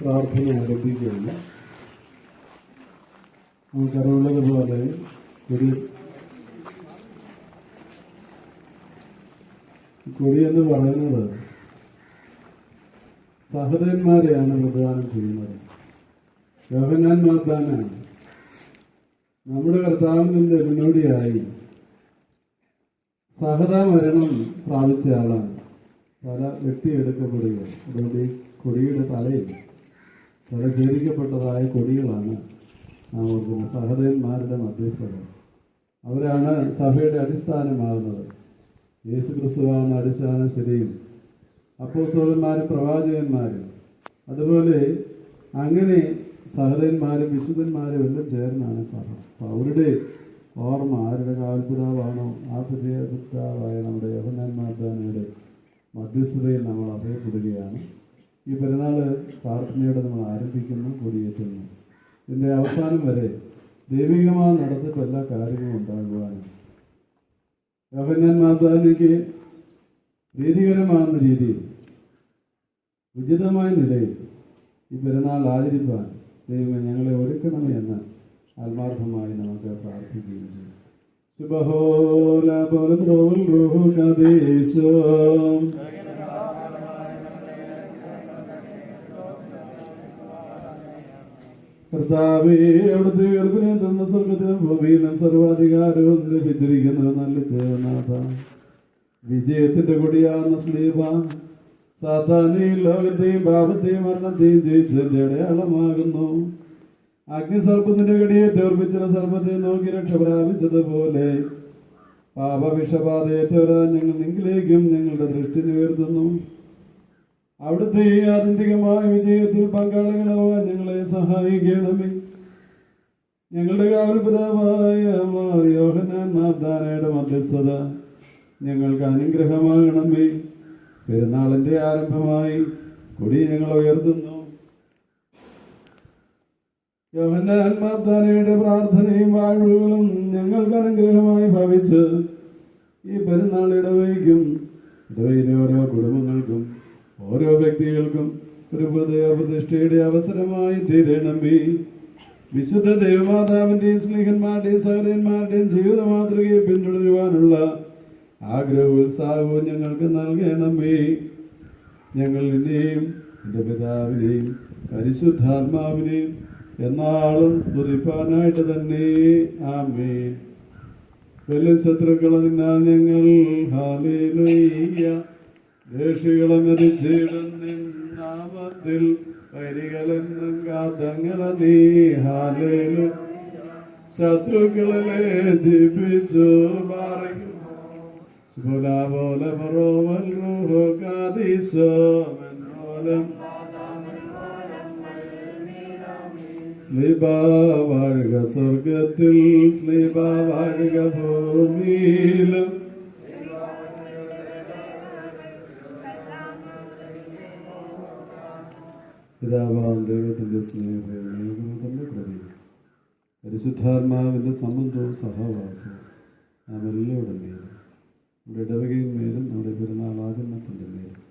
പ്രാർത്ഥന ആരംഭിക്കുകയാണ്. നമുക്കറിവുള്ളതുപോലെ ഒരു കൊടി എന്ന് പറയുന്നത് സഹോദരന്മാരെയാണ് പ്രദാനം ചെയ്യുന്നത്. യോഹന്നാൻ മാതാന നമ്മുടെ കർത്താവിന്റെ മുന്നോടിയായി സഹതാ മരണം പ്രാപിച്ച ആളാണ്. തല വെട്ടിയെടുക്കപ്പെടുകയാണ് അതുകൊണ്ട് ഈ കൊടിയുടെ തലയിൽ തല ചേരിക്കപ്പെട്ടതായ കൊടികളാണ് നാം ഓർക്കുന്നത്. സഹോദരന്മാരുടെ മധ്യസ്ഥത അവരാണ് സഭയുടെ അടിസ്ഥാനമാകുന്നത്. യേശു ക്രിസ്തുവാണ് അടിസ്ഥാന ശരിയും. അപ്പോസ്തോലന്മാരും പ്രവാചകന്മാരും. അതുപോലെ അങ്ങനെ സഹോദരന്മാരും വിശുദ്ധന്മാരും എല്ലാം ചേർന്നാണ് സഭ. അപ്പൊ അവരുടെ ഓർമ്മ ആരുടെ കാൽപിതാവാണോ ആ പിതാവായ നമ്മുടെ യോഹന്നാൻമാർദ്ദാനയുടെ മധ്യസ്ഥതയിൽ നമ്മൾ അഭയപ്പെടുകയാണ് ഈ പെരുന്നാൾ പ്രാർത്ഥനയോടെ നമ്മൾ ആരംഭിക്കുന്നു കൊടിയേറ്റുന്നു. ഇതിന്റെ അവസാനം വരെ ദൈവികമായ നടത്തിപ്പ് എല്ലാ കാര്യങ്ങളും ഉണ്ടാകുവാനും യോഹന്നാൻ മാതാവിനേക്ക് പ്രീതികരമാകുന്ന രീതിയിൽ ഉചിതമായ നിലയിൽ ഈ പെരുന്നാൾ ആചരിപ്പാൻ ദൈവം ഞങ്ങളെ ഒരുക്കണമേ എന്ന് ആത്മാർത്ഥമായി നമുക്ക് പ്രാർത്ഥിക്കുകയും ചെയ്യും. ശുഭഹോല കർത്താവേ അവിടുത്തെ ഗർഭിനെ സ്വർഗത്തിനും സർവാധികാരവും ലഭിച്ചിരിക്കുന്നത് നല്ല ചേർന്നാഥ വിജയത്തിന്റെ കൊടിയാർന്ന സ്ലീപ സാത്താനെയും ലോകത്തെയും പാപത്തെയും മരണത്തെയും ജയിച്ചതിന്റെ അടയാളമാകുന്നു. അഗ്നിസർപ്പത്തിന്റെ കടിയെ തോർപ്പിച്ച സർപ്പത്തെ നോക്കി രക്ഷ പ്രാപിച്ചതുപോലെ പാപവിഷബാധയേറ്റവരാ ഞങ്ങൾ നിങ്ങളിലേക്കും ഞങ്ങളുടെ ദൃഷ്ടി ഉയർത്തുന്നു അവിടുത്തെ ഈ ആത്യന്തികമായ വിജയത്തിൽ പങ്കാളികളാവാൻ ഞങ്ങളെ സഹായിക്കണമേ. ഞങ്ങളുടെ കാവൽപിതാവായ യോഹനാൻ മധ്യസ്ഥത ഞങ്ങൾക്ക് അനുഗ്രഹമാകണമേ. പെരുന്നാളിന്റെ ആരംഭമായി കൊടി ഞങ്ങൾ ഉയർത്തുന്നു മാതാനയുടെ പ്രാർത്ഥനയും വാഴ്വുകളും ഞങ്ങൾക്ക് അനുഗ്രഹമായി ഭവിച്ച് ഈ പെരുന്നാൾ ഇടവയ്ക്കും ഇടവയിലെ ഓരോ കുടുംബങ്ങൾക്കും ഓരോ വ്യക്തികൾക്കും ഒരു ഹൃദയ പ്രതിഷ്ഠയുടെ അവസരമായി തീരണമേ. വിശുദ്ധ ദേവമാതാവിന്റെയും സ്നേഹന്മാരുടെയും സഹോദരന്മാരുടെയും ജീവിത മാതൃകയെ പിന്തുടരുവാനുള്ള ആഗ്രഹവും ഉത്സാഹവും ഞങ്ങൾക്ക് നൽകണമേ. ഞങ്ങൾ നിന്നെയും എന്റെ പിതാവിനെയും പരിശുദ്ധാത്മാവിനെയും എന്നാളും സ്തുതിപ്പാനായിട്ട് തന്നെ. ആമേ വലിയ ശത്രുക്കളെ നിന്നാൽ ഞങ്ങൾ ഹാലേലൂയ്യ ദേഷികളെ മരിച്ചിടുന്ന നാമത്തിൽ വരികളെന്നും കാത്തങ്ങള നീ ഹാലേലു. ശത്രുക്കളെ പറോവൽ റൂഹോ കാതീശോ സ്ലീബ വാഴുക സ്വർഗത്തിൽ സ്ലീബ വാഴുക ഭൂമിയിലും. പിതാവാം തന്നെ പ്രതി പരിശുദ്ധാത്മാവിന്റെ സംബന്ധവും സഹവാസവും നാം മേലും നമ്മുടെ ഇടവകയും മേലും നമ്മുടെ പെരുന്നാൾ ആചരണത്തിന്റെ മേലും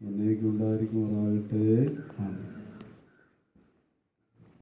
എന്നേക്കുണ്ടായിരിക്കുമാറാകട്ടെ ആണ്